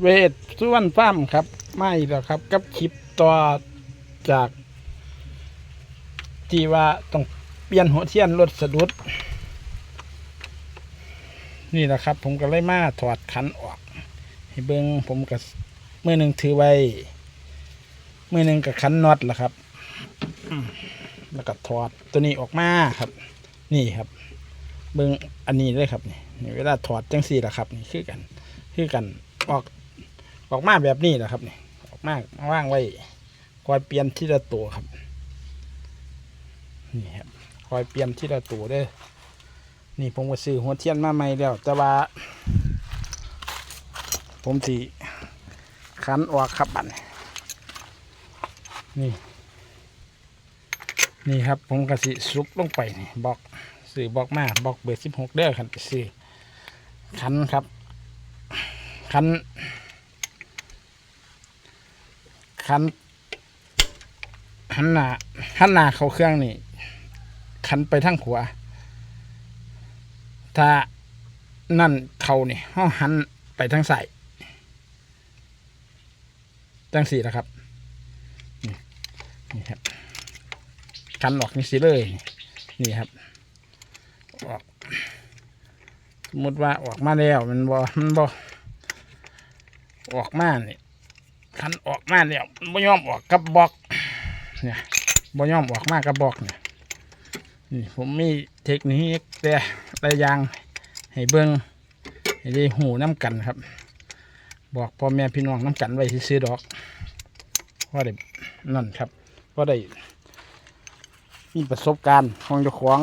เวทสุวรรณฟ้ามครับ ไม่แล้วครับ กับคลิปต่อจากที่ว่าต้องเปลี่ยนหัวเทียนรถสะดุด นี่แหละครับ ผมก็เลยมาถอดขันออก ให้เบิงผมกับมือหนึ่งถือไว้มือหนึ่งกับขันน็อตละครับแล้วก็ถอดตัวนี้ออกมาครับ นี่ครับ เบิงอันนี้เลยครับนี่เวลาถอดจังสี่ละครับ นี่คือกันคือกัน ออกออกมาแบบนี้แหละครับนี่ออกมาว่างไว้คอยเปลี่ยนที่ละตัวครับนี่ครับคอยเปลี่ยนที่ละตัวเด้อนี่ผมก็ซื้อหัวเทียนมาใหม่แล้วแต่ว่า ผมสีขันออกครับบันนี่ นี่ครับผมก็สิซุปลงไปนี่บล็อกซื้อบล็อกมาบล็อกเบอร์สิบหกเด้อขันไปซื้อขันครับ คันคันหันหน้าหันหน้าเข้าเครื่องนี่คันไปทางขวาถ้านั่นเขานี่เขาหันไปทางซ้ายจังสี่นะครับนี่นี่ครับคันออกนี่สิเลย นี่ครับออกสมมติว่าออกมาแล้วมันบอมันบอ ออกมาเนี่ยคันออกมาแล้วมันบ่ยอมออกกับบอกเนี่ยบ่ยอมออกมากับบอกเนี่ยนี่ผมมีเทคนิคแต่หลายอย่างให้เบิ้งให้ได้หูน้ำกันครับ บอกพ่อแม่พี่น้องน้ำกันไว้ที่ซื้อดอกว่าได้นั่นครับว่าได้มีประสบการณ์ของเจ้าของ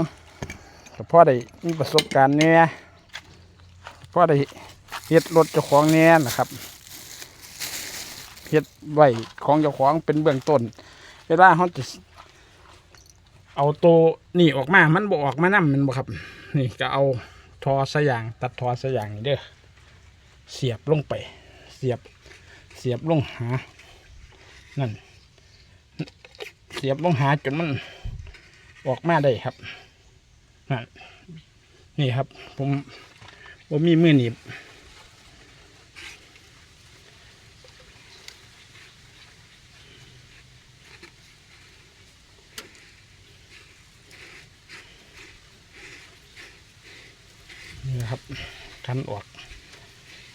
แต่พ่อได้มีประสบการณ์เนี่ยพ่อได้เฮ็ดรถเจ้าของเนี่ยนะครับ เฮ็ดไว้ของเจ้าของเป็นเบื้องต้น เวลาเขาจะเอาตัวนี่ออกมามันบออกมานั่มันบ่ครับ นี่ก็เอาทอสายาง ตัดทอสายางนี่เด้อเสียบลงไป เสียบเสียบลงหานั่นเสียบลงหาจนมันออกมาได้ครับนั่นนี่ครับ ผมผมมีมือหนีบ นี่นะครันออก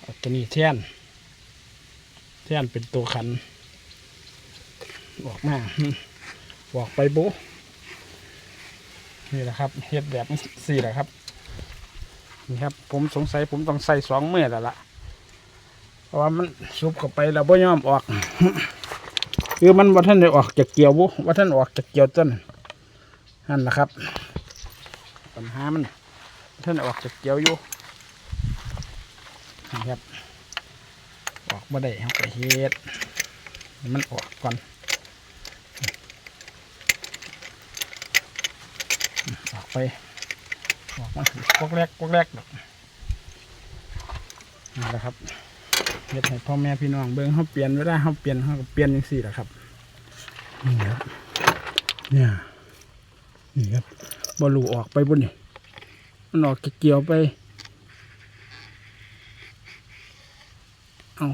เอาตัวนี้แท่นแท่นเป็นตัวคัน ออกมาออกไปบุนี่แหละครับเฮ็ดแบบสี่แหละครับนี่ครับ ผมสงสัยผมต้องใส่สองเมื่อแล้วล่ะเพราะว่ามันซุบเข้าไปแล้วบ่ยอมออก คือมันว่าท่านได้ออกจากเกี่ยวบุว่าท่านออกจากเกี่ยวต้นนั่นแหละครับ ปัญหามันท่านออกจากเกี่ยวอยู่ นี่ครับ ออกมาได้เขาไปเฮ็ดมันออกก่อนออกไปออกมาพวกแรกพวกแรกดอกนี่แหละครับเฮ็ดให้พ่อแม่พี่น้องเบิ่งเขาเปลี่ยนเวลาเขาเปลี่ยนเขาก็เปลี่ยนอย่างสี่แหละครับนี่ครับเนี่ยนี่ครับบอลูออกไปบนนี่มันออกเกี่ยวไป เอา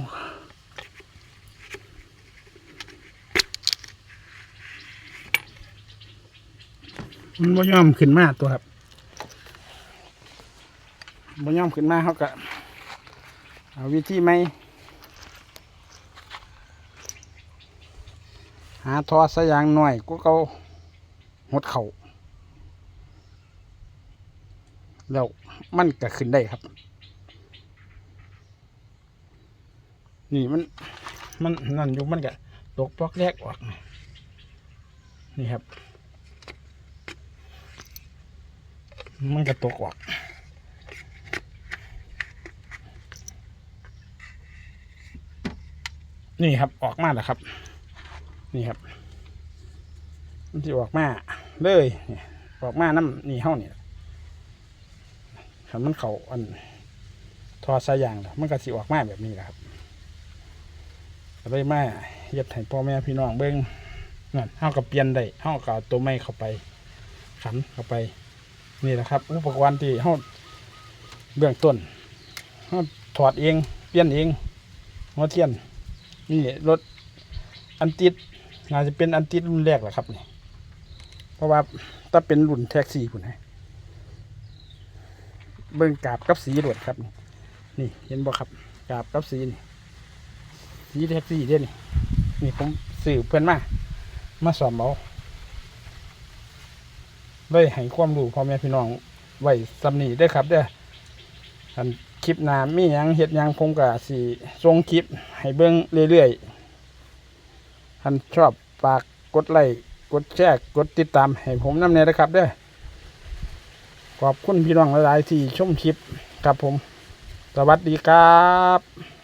มันบ่ยอมขึ้นมาตัวครับบ่ยอมขึ้นมาเขาก็เอาวิธีไหมหาทอสายางหน่อยก็เขาหดเขาแล้วมันก็ขึ้นได้ครับ นี่มัน มันนั่นอยู่มันก็ตกปลอกแรกออก นี่ครับ มันก็ตกออกนี่ครับออกมาแล้วครับ นี่ครับมันจะออกมาเลยออกมาน้ำนี่เฮ้านี่ถ้ามันเขาอันทอสายยางแล้วมันก็สิออกมาแบบนี้แหละครับ ก็เลยมาเย็ดให้พ่อแม่พี่น้องเบิ้งนั่นเฮากับเปลี่ยนได้เฮากับตัวไม้เข้าไป ขันเข้าไป นี่แหละครับ อุปกรณ์ที่เฮาเบื้องต้นเฮาถอดเอง เปลี่ยนเองหัวเทียน นี่รถอันติดน่าจะเป็นอันติดรุ่นแรกแหละครับนี่เพราะว่าถ้าเป็นรุ่นแท็กซี่คุณฮะเบิ่งกาบกับสีรถครับ นี่เห็นบ่ครับกาบกับสีนี่ สีแท็กซี่เด้นี่นี่ผมสื่อเพื่อนมา มาสอบเอาได้ให้ความรู้พ่อแม่พี่น้องไว้สำนีได้ครับเด้ออันคลิปหน้ามียังเฮ็ดยังผมก็สิส่งคลิป ให้เบิ่งเรื่อยๆท่านชอบฝากกดไลค์กดแชร์กดติดตามให้ผมนำเนยนะครับเด้อขอบคุณพี่น้องหลายๆที่ชมคลิปครับผม สวัสดีครับ